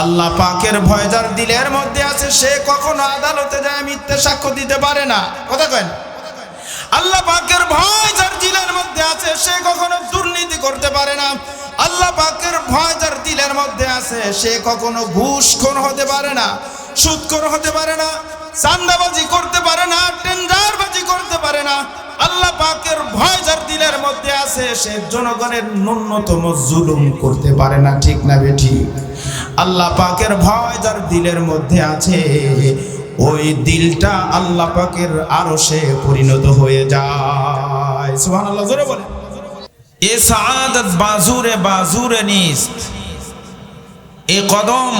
আল্লাহ পাকের ভয় যার দিলের মধ্যে আছে, সে কখনো আদালতে যায়, মিথ্যে সাক্ষ্য দিতে পারে না। কথা কেন আল্লাহ পাকের ভয় যার দিলের মধ্যে আছে, সে কখনো দুর্নীতি করতে পারে না। আল্লাহ পাকের ভয় যার দিলের মধ্যে আছে, সে কখনো ঘুষখোর হতে পারে না, সুদখোর হতে পারে না চান্দাবাজি করতে পারে না, টেন্ডারবাজি করতে পারে না। আল্লাহ পাকের ভয় যার দিলের মধ্যে আছে, সে জনগণের ন্যূনতম জুলুম করতে পারে না, ঠিক না বেঠি আল্লাহ পাকের ভয় যার দিলের মধ্যে আছে, ওই দিলটা আল্লাহ পাকের আরও সে পরিণত হয়ে যায়। সুবহানাল্লাহ, জোরে বলে এ সাআদাত বাজুরে বাজুরে নিস্ত এ কদম,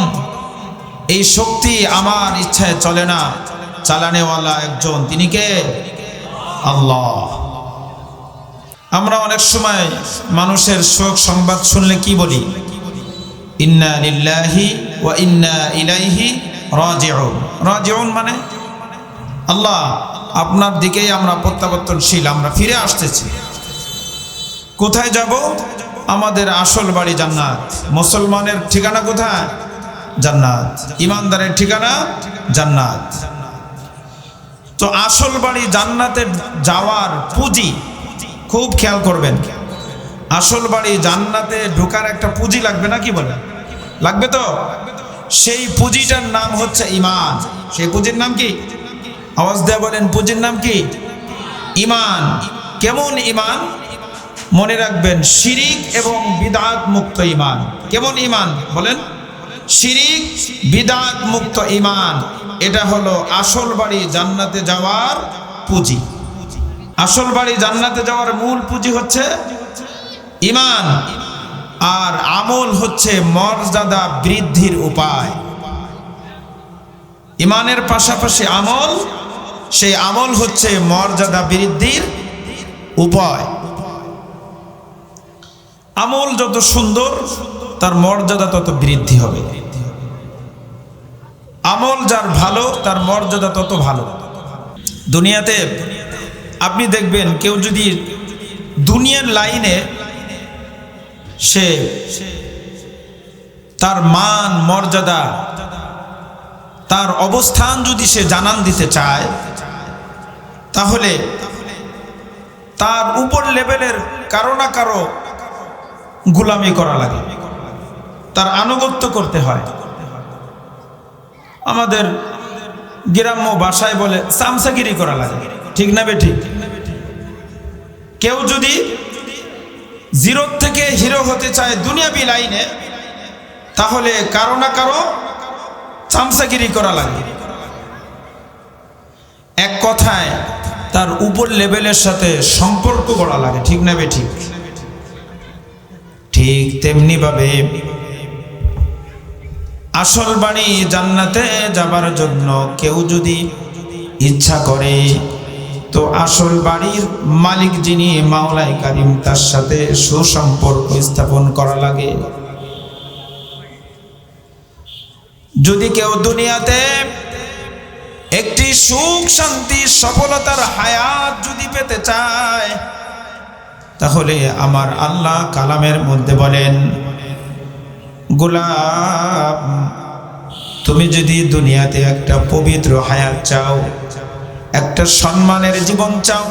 এই শক্তি আমার ইচ্ছায় চলে না। চালানেওয়ালা একজন, তিনি কে? আল্লাহ। আমরা অনেক সময় মানুষের শোক সংবাদ শুনলে কি বলি? ইন্না লিল্লাহি ওয়া ইন্না ইলাইহি রাজিউন। রাজিউন মানে? আল্লাহ, আপনার দিকেই আমরা প্রত্যাবর্তনশীল, আমরা ফিরে আসতেছি। কোথায় যাব? আমাদের আসল বাড়ি জান্নাত। মুসলমানের ঠিকানা কোথায়? জান্নাত। ইমানদারের ঠিকানা? জান্নাত। তো আসল বাড়ি জান্নাতে যাওয়ার পুঁজি খুব খেয়াল করবেন। আসল বাড়ি জান্নাতে ঢোকার একটা পুঁজি লাগবে না কি বলে? লাগবে তো? সেই পুঁজিটার নাম হচ্ছে ইমান সেই পুঁজির নাম কি? আওয়াজ দেয়া বলেন, পুঁজির নাম কি? ইমান কেমন ইমান মনে রাখবেন, শিরিক এবং বিদাত মুক্ত ইমান কেমন ইমান বলেন। শিরিক, বিদাত মুক্ত ইমান এটা হলো আসল বাড়ি জান্নাতে যাওয়ার পুঁজি। আসল বাড়ি জান্নাতে যাওয়ার মূল পুঁজি হচ্ছে ইমান আর আমল হচ্ছে মর্যাদা বৃদ্ধির উপায়। ইমানের পাশাপাশি আমল, সেই আমল হচ্ছে মর্যাদা বৃদ্ধির উপায়। আমল যত সুন্দর, তার মর্যাদা তত বৃদ্ধি হবে। আমল যার ভালো, তার মর্যাদা তত ভালো। দুনিয়াতে আপনি দেখবেন কেউ যদি দুনিয়ার লাইনে সে তার মান, মর্যাদা, তার অবস্থান যদি সে জানান দিতে চায়, তাহলে তার উপর লেভেলের কারও না কারও গুলামি করা লাগে। তার আনুগত্য করতে হয়। আমাদের গ্রাম্য ভাষায় বলে সামসাগিরি করা লাগে। ঠিক না বেঠিক কেউ যদি জিরো থেকে হিরো হতে চায় দুনিয়াবি লাইনে, তাহলে কারও না কারও চামচাগিরি করা লাগে। এক কথায়, তার উপর লেভেলের সাথে সম্পর্ক করা লাগে, ঠিক না ঠিক? তেমনি ভাবে আসল বাড়ি জান্নাতে যাবার জন্য কেউ যদি ইচ্ছা করে তো আসল বাড়ির মালিক যিনি মাওলাই কারিম, তার সাথে সুসম্পর্ক স্থাপন করা লাগে। যদি কেউ দুনিয়াতে একটি সুখ, শান্তি, সফলতার হায়াত যদি পেতে চায়, তাহলে আমার আল্লাহ কালামের মধ্যে বলেন গোলাপ তুমি যদি দুনিয়াতে একটা পবিত্র হায়াত চাও একটা সম্মানের জীবন চাও,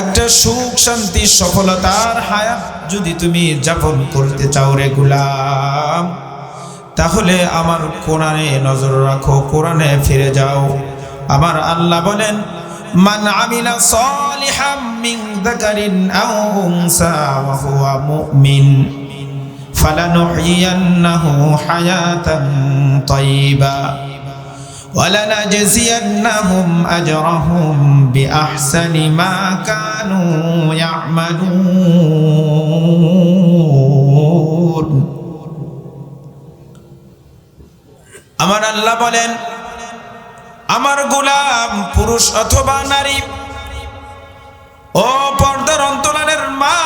একটা সুখ, শান্তি, সফলতার হায়াত যদি তুমি যাপন করতে চাও রে গুলাম। তাহলে আমার কোরআনে নজর রাখো, কোরআনে ফিরে যাও। আমার আল্লাহ বলেন, মান আমিলা সালিহাম মিন যাকারিন আও উনসা ওয়া হুয়া মুমিন। ফালানুহইয়ান্নাহু হায়াতান তাইয়্যিবা ولنجزينهم أجرهم بأحسن ما كانوا يعملون আমার আল্লাহ বলেন আমার গোলাম পুরুষ অথবা নারী ও পর্দার অন্তরালের মা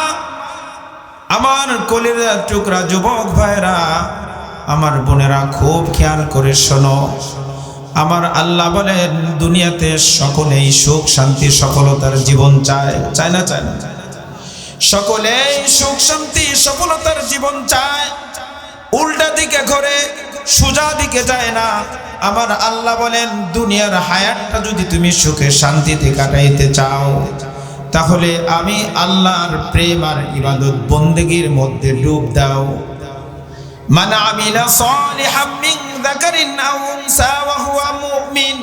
আমার কলির টুকরা যুবক ভাইরা আমার বোনেরা খুব খেয়াল করে শোনো আমার আল্লাহ বলেন, দুনিয়াতে সকলেই সুখ, শান্তি, সফলতার জীবন চায়। চায় না চায় না? সকলেই সুখ, শান্তি, সফলতার জীবন চায়। উল্টা দিকে ঘরে, সোজা দিকে যায় না। আমার আল্লাহ বলেন, দুনিয়ার হায়াতটা যদি তুমি সুখে, শান্তিতে কাটাইতে চাও, তাহলে আমি আল্লাহর প্রেম আর ইবাদত বন্দেগীর মধ্যে ডুব দাও। আমিলা সালিহাম মিন যাকারিন আও উনসা ওয়া হুয়া মুমিন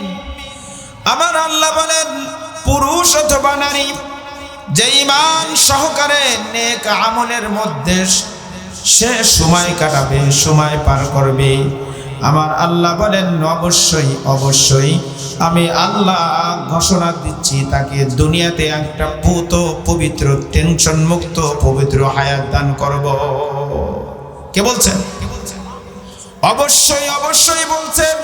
আমার আল্লাহ বলেন, পুরুষ অথবা নারী, যে ইমান সহকারে নেক আমলের মধ্যে সে সময় কাটাবে, সময় পার করবে। আমার আল্লাহ বলেন, অবশ্যই অবশ্যই আমি আল্লাহ ঘোষণা দিচ্ছি, তাকে দুনিয়াতে একটা পুত পবিত্র টেনশন মুক্ত পবিত্র হায়াত দান করব। কে বলছেন অবশ্যই অবশ্যই বলছেন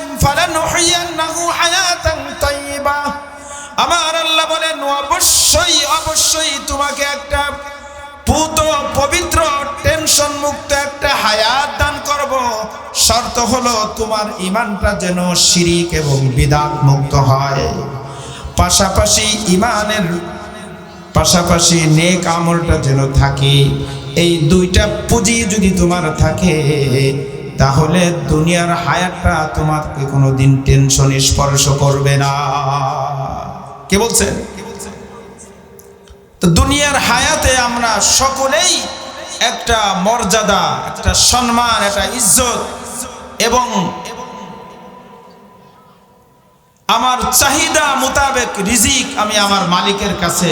আমার আল্লাহ বলেন, অবশ্যই অবশ্যই তোমাকে একটা পুত, পবিত্র, টেনশন মুক্ত একটা হায়াত দান করব। শর্ত হলো তোমার ইমানটা যেন শিরিক এবং বিদাত মুক্ত হয়। পাশাপাশি ইমানের পাশাপাশি নেক আমলটা যেন থাকে, এই দুইটা পুঁজি যদি তোমার থাকে, তাহলে দুনিয়ার হায়াতটা তোমাকে কোনোদিন টেনশন স্পর্শ করবে না। কে বলছেন তো দুনিয়ার হায়াতে আমরা সকলেই একটা মর্যাদা, একটা সম্মান, একটা ইজ্জত এবং আমার চাহিদা মোতাবেক রিজিক আমি আমার মালিকের কাছে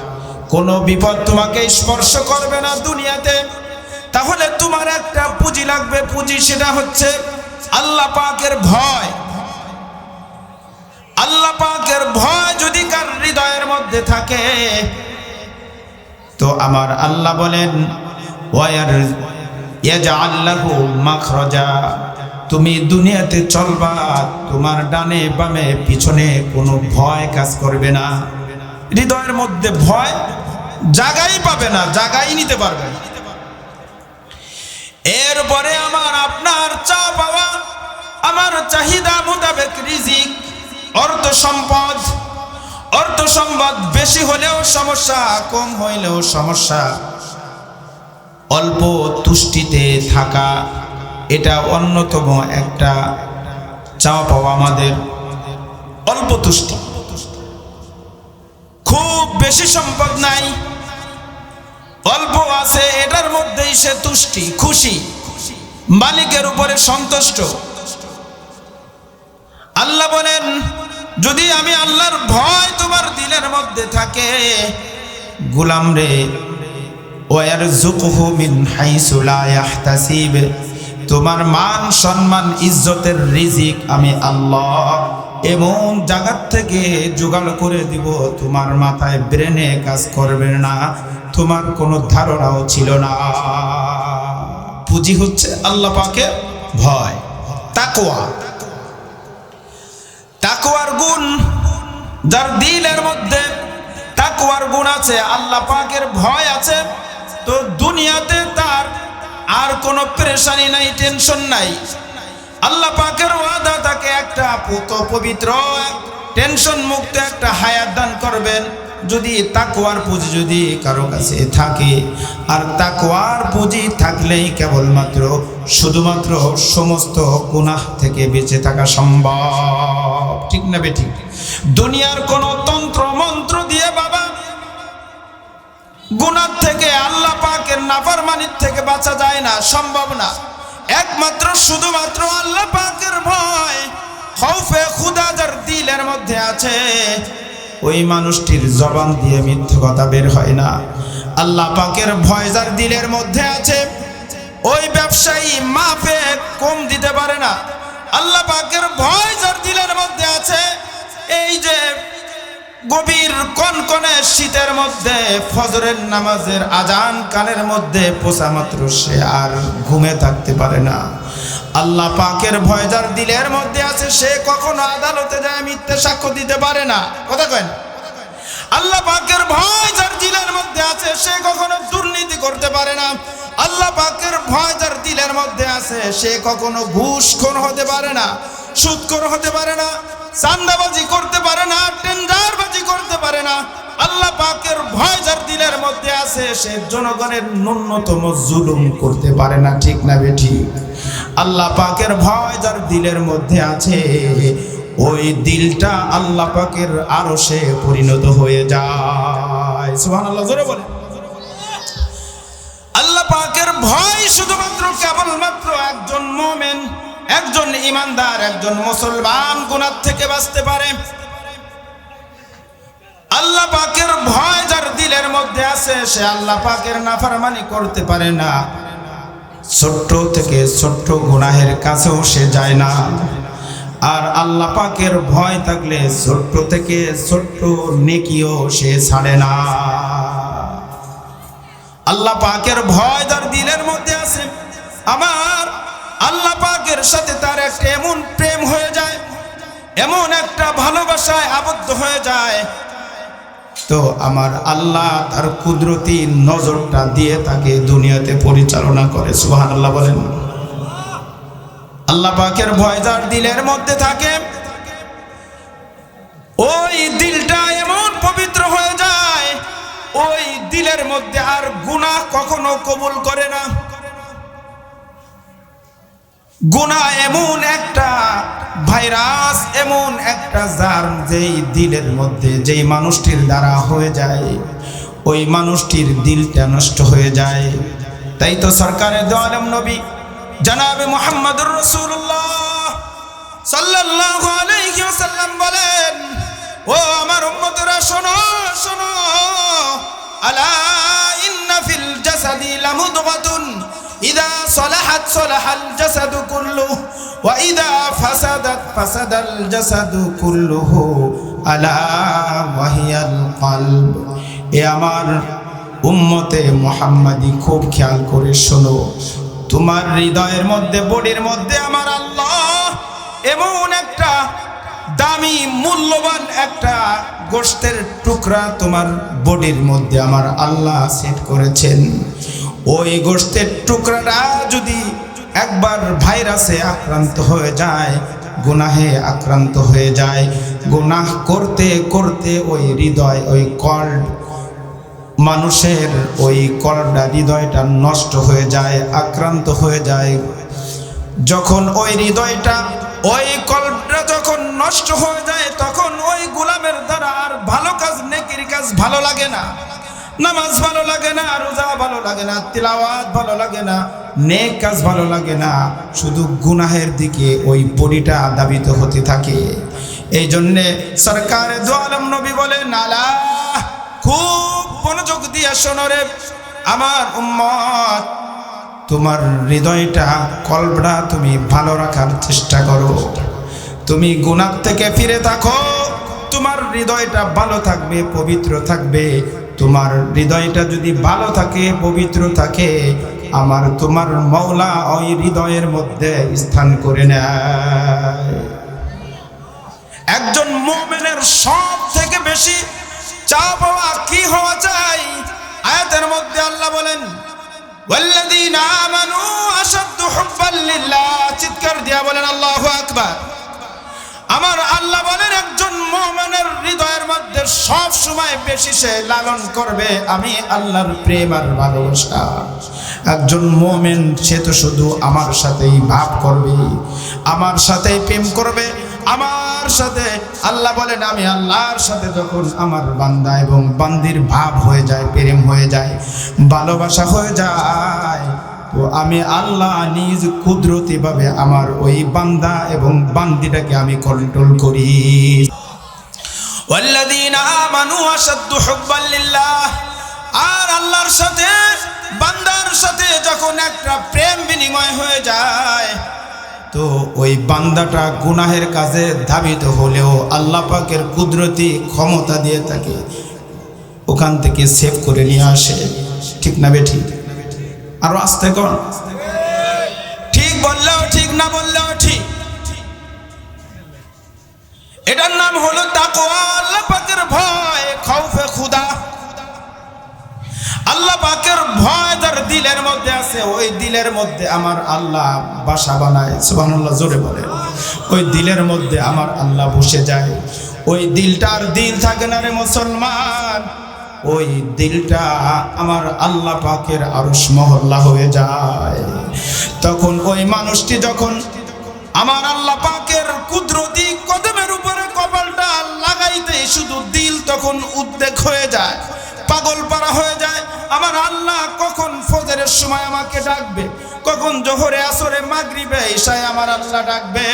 কোনো বিপদ তোমাকে স্পর্শ করবে না দুনিয়াতে। তাহলে তোমার একটা পুঁজি লাগবে। পুঁজি সেটা হচ্ছে আল্লাহ পাকের ভয়। আল্লাহ পাকের ভয় যদি কার হৃদয়ের মধ্যে থাকে, তো আমার আল্লাহ বলেন, ওয়ার ইয়াজআল্লাহু মাখরাজা। তুমি দুনিয়াতে চলবা, তোমার ডানে বামে পিছনে কোনো ভয় কাজ করবে না। হৃদয়ের মধ্যে ভয় জাগাই পাবে না, জাগাই নিতে পারবে এরপরে আমার আপনার চা পাওয়া, আমার চাহিদা মোতাবেক রিজিক, অর্থ সম্পদ অর্থ সম্পদ বেশি হলেও সমস্যা, কম হইলেও সমস্যা। অল্প তুষ্টিতে থাকা, এটা অন্যতম একটা চাওয়া পাওয়া আমাদের অল্প তুষ্টি। খুব বেশি সম্পদ নাই অল্প আছে, এটার মধ্যেই সে তুষ্টি, খুশি। মালিকের উপরে সন্তুষ্ট। আল্লাহ বলেন, যদি আমি আল্লাহর ভয় তোমার দিলের মধ্যে থাকে, গুলাম রে ওয়ার জুকহু মিন হাইসু লা ইয়াহতাসিব, তোমার মান, সম্মান, ইজ্জতের রিজিক আমি আল্লাহ এমন জায়গার থেকে জোগাড় করে দিব, তোমার মাথায় ব্রেনে কাজ করবে না। তোমার কোনো ধারণাও ছিল না। পুঁজি হচ্ছে আল্লাহ পাকে ভয় তাকোয়া তাকওয়ার গুণ যার দিলের মধ্যে তাকওয়ার গুণ আছে, আল্লাহ পাকের ভয় আছে, তো দুনিয়াতে তার আর কোনো পেরেশানি নাই, টেনশন নাই। আল্লাহ পাকের ওয়াদা তাকে একটা পুত পবিত্র, টেনশন মুক্ত একটা হায়াত দান করবেন। যদি তাকওয়ার পুঁজি যদি কারও কাছে থাকে, আর তাকওয়ার পুঁজি থাকলেই কেবলমাত্র, শুধুমাত্র সমস্ত গুনাহ থেকে বেঁচে থাকা সম্ভব। ঠিক না বেঠিক? দুনিয়ার কোন তন্ত্র মন্ত্র দিয়ে বাবা গুনার থেকে আল্লাহ পাকের নাফরমানির থেকে বাঁচা যায় না, সম্ভব না। একমাত্র শুধুমাত্র আল্লাহ পাকের ভয়, খৌফে খুদা দিলের মধ্যে আছে। ওই মানুষটির জবান দিয়ে মিথ্যে কথা বের হয় না। আল্লাহ পাকের ভয় যার দিলের মধ্যে আছে, ওই ব্যবসায়ী মাফে কম দিতে পারে না। আল্লাহ পাকের ভয় যার দিলের মধ্যে আছে, এই যে গভীর কনকনে শীতের মধ্যে, ফজরের নামাজের আজান কানের মধ্যে পোষা মাত্র সে আর ঘুমে থাকতে পারে না। আল্লাহ পাকের ভয় যার দিলের মধ্যে আছে, সে কখনো আদালতে যায়, মিথ্যে সাক্ষ্য দিতে পারে না। কথা কেন আল্লাহ পাকের ভয় যার দিলের মধ্যে আছে, সে কখনো দুর্নীতি করতে পারে না। আল্লাহ পাকের ভয় যার দিলের মধ্যে আছে, সে কখনো ঘুষখোর হতে পারে না, সুদখোর হতে পারে না চান্দাবাজি করতে পারে না, টেন্ডারবাজি করতে পারে না। আল্লাহ পাকের ভয় যার দিলের মধ্যে আছে, সে জনগণের ন্যূনতম জুলুম করতে পারে না, ঠিক না বেঠি? আল্লাহ পাকের ভয় যার দিলের মধ্যে আছে, ওই দিলটা আল্লাহ পাকের আরও সে পরিণত হয়ে যায়। সুবহানাল্লাহ, জোরে বলে আল্লাহ পাকের ভয় শুধুমাত্র কেবলমাত্র একজন মোমেন, একজন ইমানদার, একজন মুসলমান গুনার থেকে বাঁচতে পারে। আল্লাহ পাকের ভয় যার দিলের মধ্যে আছে, সে আল্লাহ পাকের নাফরমানি করতে পারে না। ছোট্ট থেকে ছোট্ট গুনাহের কাছেও সে যায় না। আর আল্লাহ পাকের ভয় থাকলে ছোট্ট থেকে ছোট্ট নেকিও সে ছাড়ে না। আল্লাহ পাকের ভয় তার দিলের মধ্যে আছে, আমার আল্লাহ পাকের সাথে তার একটা এমন প্রেম হয়ে যায়, এমন একটা ভালোবাসায় আবদ্ধ হয়ে যায় তো আমার আল্লাহ তার কুদরতি নজরটা দিয়ে তাকে দুনিয়াতে পরিচালনা করে সুহান আল্লাহ বলেন। আল্লাহ পাকের ভয় যার দিলের মধ্যে থাকে, ওই দিলটা এমন পবিত্র হয়ে যায়, ওই দিলের মধ্যে আর গুনাহ কখনো কবুল করে না। গুনাহ এমন একটা ভাইরাস, এমন একটা জার যেই দিলের মধ্যে, যেই মানুষটির দ্বারা হয়ে যায়, ওই মানুষটির দিলটা নষ্ট হয়ে যায়। তাই তো সরকারের দোয়ালম নবী, জানাবে মোহাম্মদুর রসুল্লাহ ওয়াসাল্লাম বলেন, ও আমার শোনো শোনো আলা ইন্না ফিল জাসাদি লামুদগাতুন ইদা সলাহাল জাসাদু কুল্লুহু ওয়া ইদা ফাসাদাত ফাসাদাল জাসাদু কুল্লুহু আলা ওয়াহিয়াল কলব। এ আমার উম্মতে মোহাম্মদি খুব খেয়াল করে শোনো, তোমার হৃদয়ের মধ্যে, বডির মধ্যে আমার আল্লাহ এমন একটা দামি, মূল্যবান একটা গোষ্ঠের টুকরা তোমার বডির মধ্যে আমার আল্লাহ সেট করেছেন। ওই গোষ্ঠের টুকরাটা যদি একবার ভাইরাসে আক্রান্ত হয়ে যায়, গুনাহে আক্রান্ত হয়ে যায়, গুনাহ করতে করতে ওই হৃদয়, ওই কল্ড মানুষের ওই কলটা হৃদয়টা নষ্ট হয়ে যায়, আক্রান্ত হয়ে যায়। যখন ওই হৃদয়টা ওই কল্পটা যখন নষ্ট হয়ে যায়, তখন ওই গোলামের দ্বারা আর ভালো কাজ, নেকির কাজ ভালো লাগে না। নামাজ ভালো লাগে না, রোজা ভালো লাগে না, তিলাওয়াত ভালো লাগে না, নেক কাজ ভালো লাগে না। শুধু গুনাহের দিকে ওই বডিটা দাবিত হতে থাকে। এই জন্যে সরকারে দোয়ালম নবী বলে, নালা, খুব মনোযোগ দিয়ে শোনো রে, আমার উম্মত। তোমার হৃদয়টা, কল্পনা তুমি ভালো রাখার চেষ্টা করো। তুমি গুণার থেকে ফিরে থাকো, তোমার হৃদয়টা ভালো থাকবে, পবিত্র থাকবে। তোমার হৃদয়টা যদি ভালো থাকে, পবিত্র থাকে, আমার তোমার মৌলা ওই হৃদয়ের মধ্যে স্থান করে নেয়। একজন মোমেনের সব থেকে বেশি চা পাওয়া কি হওয়া চাই? আয়াতের মধ্যে আল্লাহ বলেন লিল্লাহ চিৎকার দিয়া বলেন, আল্লাহ আকবার। আমার আল্লাহ বলেন, একজন মোমেনের হৃদয়ের মধ্যে সব সময় বেশি সে লালন করবে। আমি আল্লাহর প্রেম আর ভালোবাসা। একজন মোমেন, সে তো শুধু আমার সাথেই ভাব করবে, আমার সাথেই প্রেম করবে, আমার সাথে আল্লাহ বলেন, আমি আল্লাহর সাথে যখন আমার বান্দা এবং বান্দির ভাব হয়ে যায়, প্রেম হয়ে যায়, ভালোবাসা হয়ে যায় তো আমি আল্লাহ নিজ কুদরতিভাবে আমার ওই বান্দা এবং বান্দিটাকে আমি কন্ট্রোল করি। আর আল্লাহর সাথে, বান্দার সাথে যখন একটা প্রেম বিনিময় হয়ে যায়, তো ওই বান্দাটা গুনাহের কাজে ধাবিত হলেও আল্লাহ পাকের কুদরতি ক্ষমতা দিয়ে তাকে ওখান থেকে সেভ করে নিয়ে আসে। ঠিক না বে ঠিক? আরও আসতে কর। ঠিক বললেও ঠিক, না বললেও ঠিক। এটার নাম হলো তাকওয়া, আল্লাহ পাকের ভয় খাউফে খুদা। আল্লাহ পাকের ভয় যার দিলের মধ্যে আছে, ওই দিলের মধ্যে আমার আল্লাহ বাসা বানায়। সুবহানাল্লাহ, জোরে বলে ওই দিলের মধ্যে আমার আল্লাহ বসে যায়। ওই দিলটার দিল থাকে না রে মুসলমান। ওই দিলটা আমার আল্লাহ পাকের আরশ মহল্লা হয়ে যায়। তখন ওই মানুষটি যখন আমার আল্লাহ পাকের কুদরতি কদমের উপরে কপালটা লাগাইতে শুধু দিল তখন উদ্বেগ হয়ে যায়, পাগল পারা হয়ে যায়। আমার আল্লাহ কখন ফজরের সময় আমাকে ডাকবে, কখন জোহরে, আসরে, মাগরিবে, ঈশায় আমার আল্লাহ ডাকবে,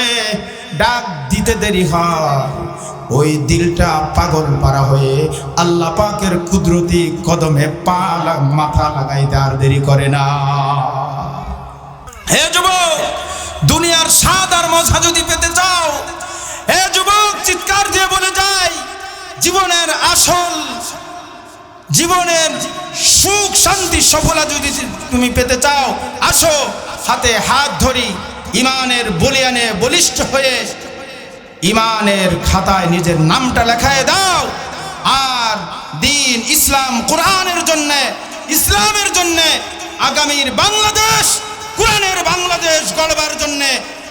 ডাক দিতে দেরি হয়। ওই দিলটা পাগল পারা হয়ে আল্লাহ পাকের কুদরতি কদমে পা মাথা লাগাইতে আর দেরি করে না। হে যুবক, দুনিয়ার স্বাদ আর মজা যদি পেতে চাও, হে যুবক, চিৎকার দিয়ে বলে যাই, জীবনের আসল, জীবনের সুখ, শান্তি সফলা যদি তুমি পেতে চাও, আসো, হাতে হাত ধরি, ইমানের বলিয়ানে বলিষ্ঠ হয়ে ইমানের খাতায় নিজের নামটা লেখায় দাও। আর দিন ইসলাম কোরআনের জন্য, ইসলামের জন্য, আগামীর বাংলাদেশ, কোরআনের বাংলাদেশ গড়বার জন্য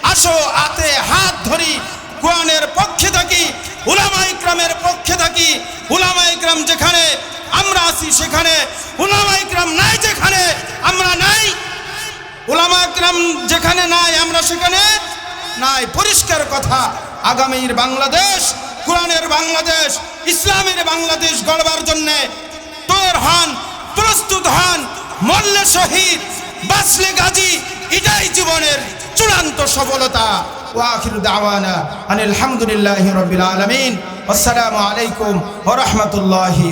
আসো হাতে হাত ধরি, কোরআনের পক্ষে থাকি, উলামা ইকরামের পক্ষে থাকি, উলামা ইকরাম যেখানে আমরা আছি সেখানে, উলামা ইকরাম নাই যেখানে আমরা নাই ওলামা একরাম যেখানে নাই আমরা সেখানে নাই, পরিষ্কার কথা। আগামীর বাংলাদেশ, কোরআনের বাংলাদেশ, ইসলামের বাংলাদেশ গড়বার জন্য তোর হন, প্রস্তুত হন মল্লে শহীদ বাসলে গাজী, এটাই জীবনের চূড়ান্ত সফলতা। ওয়াখির দাওয়ানা আনিল হামদুলিল্লাহি রাব্বিল আলামিন। আসসালামু আলাইকুম ওয়া রাহমাতুল্লাহি